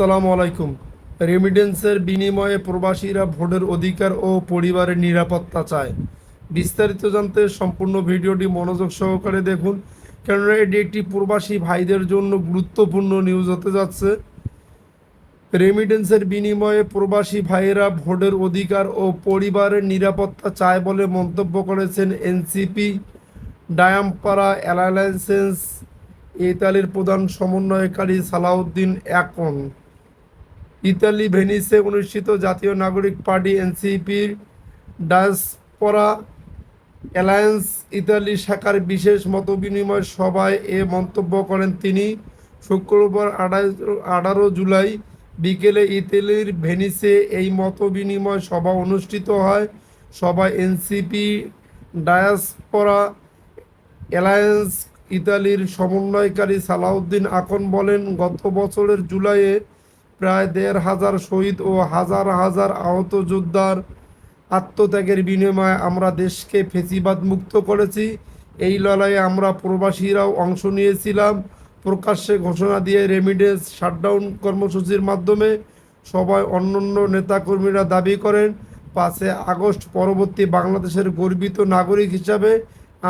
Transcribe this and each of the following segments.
আসসালামু আলাইকুম। রেমিডেন্সের বিনিময়ে প্রবাসীরা ভোটের অধিকার ও পরিবারের নিরাপত্তা চায়। বিস্তারিত জানতে সম্পূর্ণ ভিডিওটি মনোযোগ সহকারে দেখুন, কেননা এটি একটি প্রবাসী ভাইদের জন্য গুরুত্বপূর্ণ নিউজ হতে যাচ্ছে। রেমিডেন্সের বিনিময়ে প্রবাসী ভাইয়েরা ভোটের অধিকার ও পরিবারের নিরাপত্তা চায় বলে মন্তব্য করেছেন এনসিপি, ডায়ামপাড়া অ্যালায়েন্সেন্স ইতালির প্রধান সমন্বয়কারী সালাউদ্দিন একন। ইতালি ভেনিসে অনুষ্ঠিত জাতীয় নাগরিক পার্টি এনসিপির ডায়াসপরা অ্যালায়েন্স ইতালি শাখার বিশেষ মতবিনিময় সভায় এ মন্তব্য করেন তিনি। শুক্রবার আঠারো জুলাই বিকেলে ইতালির ভেনিসে এই মতবিনিময় সভা অনুষ্ঠিত হয়। সভায় এনসিপি ডায়াসপরা অ্যালায়েন্স ইতালির সমন্বয়কারী সালাউদ্দিন আকন বলেন, গত বছরের জুলাইয়ে প্রায় দেড় হাজার শহীদ ও হাজার হাজার আহত যোদ্ধার আত্মত্যাগের বিনিময়ে আমরা দেশকে ফেসিবাদ মুক্ত করেছি। এই লড়াইয়ে আমরা প্রবাসীরাও অংশ নিয়েছিলাম। প্রকাশ্যে ঘোষণা দিয়ে রেমিডেন্স শাটডাউন কর্মসূচির মাধ্যমে সবাই অন্যান্য নেতাকর্মীরা দাবি করেন, পাঁচে আগস্ট পরবর্তী বাংলাদেশের গর্বিত নাগরিক হিসাবে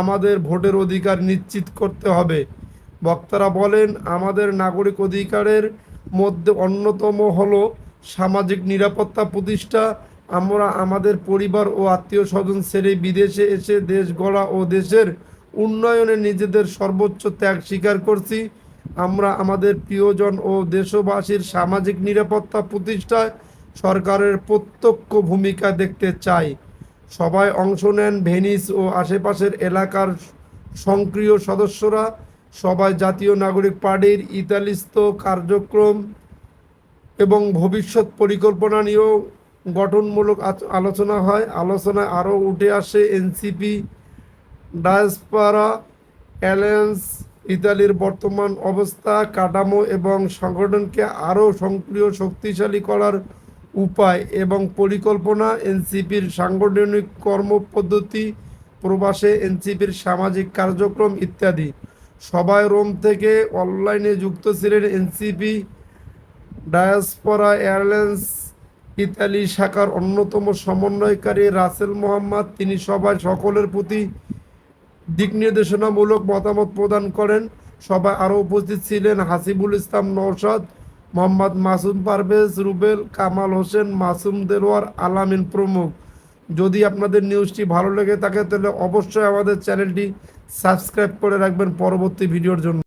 আমাদের ভোটের অধিকার নিশ্চিত করতে হবে। বক্তারা বলেন, আমাদের নাগরিক অধিকারের মধ্যে অন্যতম হলো সামাজিক নিরাপত্তা প্রতিষ্ঠা। আমরা আমাদের পরিবার ও আত্মীয় স্বজন ছেড়ে বিদেশে এসে দেশ গড়া ও দেশের উন্নয়নে নিজেদের সর্বোচ্চ ত্যাগ স্বীকার করছি। আমরা আমাদের প্রিয়জন ও দেশবাসীর সামাজিক নিরাপত্তা প্রতিষ্ঠায় সরকারের প্রত্যক্ষ ভূমিকা দেখতে চাই। সবাই অংশ নেন ভেনিস ও আশেপাশের এলাকার সক্রিয় সদস্যরা। সবাই জাতীয় নাগরিক পার্টির ইতালিস্থ কার্যক্রম এবং ভবিষ্যৎ পরিকল্পনা নিয়েও গঠনমূলক আলোচনা হয়। আলোচনায় আরও উঠে আসে এনসিপি, ডায়াসপারা, অ্যালায়েন্স, ইতালির বর্তমান অবস্থা, কাঠামো এবং সংগঠনকে আরও সক্রিয়, শক্তিশালী করার উপায় এবং পরিকল্পনা। এনসিপির সাংগঠনিক কর্মপদ্ধতি, প্রবাসে এনসিপির সামাজিক কার্যক্রম ইত্যাদি। সবাই রোম থেকে অনলাইনে যুক্ত ছিলেন এনসিপি, ডায়াসপরা এয়ারলাইন্স, ইতালি শাখার অন্যতম সমন্বয়কারী রাসেল মোহাম্মদ। তিনি সবাই সকলের প্রতি দিক নির্দেশনামূলক মতামত প্রদান করেন। সবাই আরও উপস্থিত ছিলেন হাসিবুল ইসলাম নৌসাদ মোহাম্মদ মাসুম পারভেজ, রুবেল কামাল হোসেন, মাসুম দেলোয়ার, আলামিন প্রমুখ। যদি আপনাদের নিউজটি ভালো লেগে থাকে, তাহলে অবশ্যই আমাদের চ্যানেলটি সাবস্ক্রাইব করে রাখবেন পরবর্তী ভিডিওর জন্য।